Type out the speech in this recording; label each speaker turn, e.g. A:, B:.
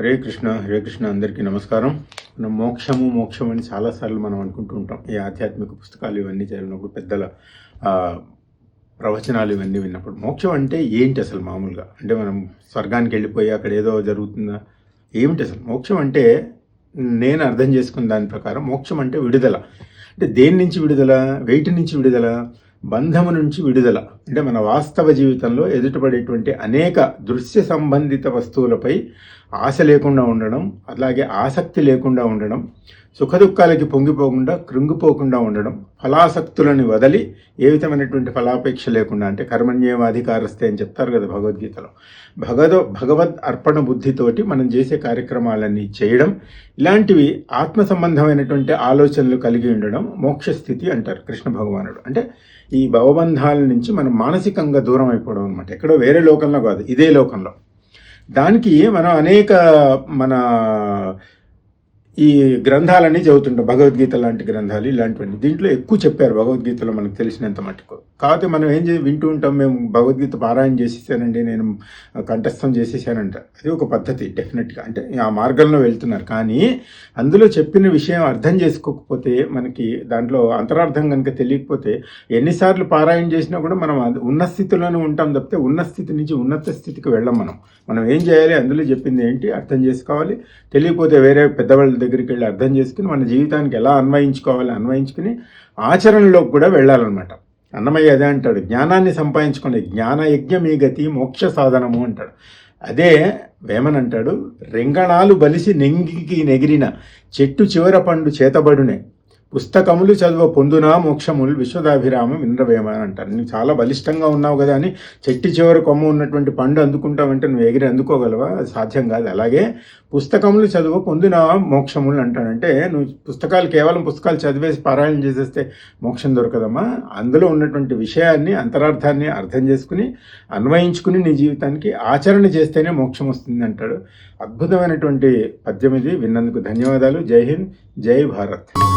A: హరే కృష్ణ హరే కృష్ణ అందరికీ నమస్కారం. మనం మోక్షము మోక్షం అని చాలాసార్లు మనం అనుకుంటూ ఉంటాం. ఈ ఆధ్యాత్మిక పుస్తకాలు ఇవన్నీ చదివినప్పుడు పెద్దల ప్రవచనాలు ఇవన్నీ విన్నప్పుడు మోక్షం అంటే ఏంటి అసలు మామూలుగా? అంటే మనం స్వర్గానికి వెళ్ళిపోయి అక్కడ ఏదో జరుగుతుందా? ఏమిటి అసలు? మోక్షం అంటే నేను అర్థం చేసుకున్న దాని ప్రకారం మోక్షం అంటే విడుదల. అంటే దేని నుంచి విడుదల? వెయిట్ నుంచి విడుదల? బంధము నుంచి విడుదల? అంటే మన వాస్తవ జీవితంలో ఎదుటపడేటువంటి అనేక దృశ్య సంబంధిత వస్తువులపై ఆశ లేకుండా ఉండడం అలాగే ఆసక్తి లేకుండా ఉండడం సుఖదుఖాలకి పొంగిపోకుండా కృంగిపోకుండా ఉండడం ఫలాసక్తులను వదలి ఏ విధమైనటువంటి ఫలాపేక్ష లేకుండా అంటే కర్మణ్యేవాధికారస్తే అని చెప్తారు కదా భగవద్గీతలో. భగవద్ భగవద్ అర్పణ బుద్ధితోటి మనం చేసే కార్యక్రమాలన్నీ చేయడం ఇలాంటివి ఆత్మ సంబంధమైనటువంటి ఆలోచనలు కలిగి ఉండడం మోక్ష స్థితి అంటారు కృష్ణ భగవానుడు. అంటే ఈ భవబంధాల నుంచి మనం మానసికంగా దూరం అయిపోవడం అనమాట ఎక్కడో వేరే లోకంలో కాదు ఇదే లోకంలో. దానికి మనం అనేక మన ఈ గ్రంథాలన్నీ చదువుతుంటాం. భగవద్గీత లాంటి గ్రంథాలు ఇలాంటివన్నీ. దీంట్లో ఎక్కువ చెప్పారు భగవద్గీతలో మనకు తెలిసినంత మట్టుకు కాకపోతే మనం ఏం చే వింటూ ఉంటాం మేము భగవద్గీత పారాయణ చేసేసానండి నేను కంఠస్థం చేసేసానంట. అది ఒక పద్ధతి డెఫినెట్గా. అంటే ఆ మార్గంలో వెళ్తున్నారు. కానీ అందులో చెప్పిన విషయం అర్థం చేసుకోకపోతే మనకి దాంట్లో అంతరార్థం కనుక తెలియకపోతే ఎన్నిసార్లు పారాయణ చేసినా కూడా మనం ఉన్న స్థితిలోనే ఉంటాం తప్పితే ఉన్న స్థితి నుంచి ఉన్నత స్థితికి వెళ్ళం మనం. మనం ఏం చేయాలి? అందులో చెప్పింది ఏంటి? అర్థం చేసుకోవాలి. తెలియకపోతే వేరే పెద్దవాళ్ళ దగ్గరికి వెళ్ళి అర్థం చేసుకుని మన జీవితానికి ఎలా అన్వయించుకోవాలి అన్వయించుకుని ఆచరణలోకి కూడా వెళ్ళాలన్నమాట. అన్నమయ్య అదే అంటాడు జ్ఞానాన్ని సంపాదించుకోండి జ్ఞాన యజ్ఞం ఈ గతి మోక్ష సాధనము అంటాడు. అదే వేమన్ అంటాడు రింగణాలు బలిసి నెంగికి నెగిరిన చెట్టు చివర పండు చేతబడునే పుస్తకములు చదువ పొందునా మోక్షములు విశ్వదాభిరామ వింద్రవేమ అని అంటారు. నువ్వు చాలా బలిష్టంగా ఉన్నావు కదా అని చెట్టి చివర కొమ్మ ఉన్నటువంటి పండు అందుకుంటావంటే నువ్వు ఎగిరి అందుకోగలవా? సాధ్యం కాదు. అలాగే పుస్తకములు చదువు పొందిన మోక్షములు అంటానంటే నువ్వు పుస్తకాలు కేవలం పుస్తకాలు చదివేసి పారాయణం చేసేస్తే మోక్షం దొరకదమ్మా. అందులో ఉన్నటువంటి విషయాన్ని అంతరార్థాన్ని అర్థం చేసుకుని అన్వయించుకుని నీ జీవితానికి ఆచరణ చేస్తేనే మోక్షం వస్తుంది అంటాడు. అద్భుతమైనటువంటి పద్యం ఇది. విన్నందుకు ధన్యవాదాలు. జై హింద్. జై భారత్.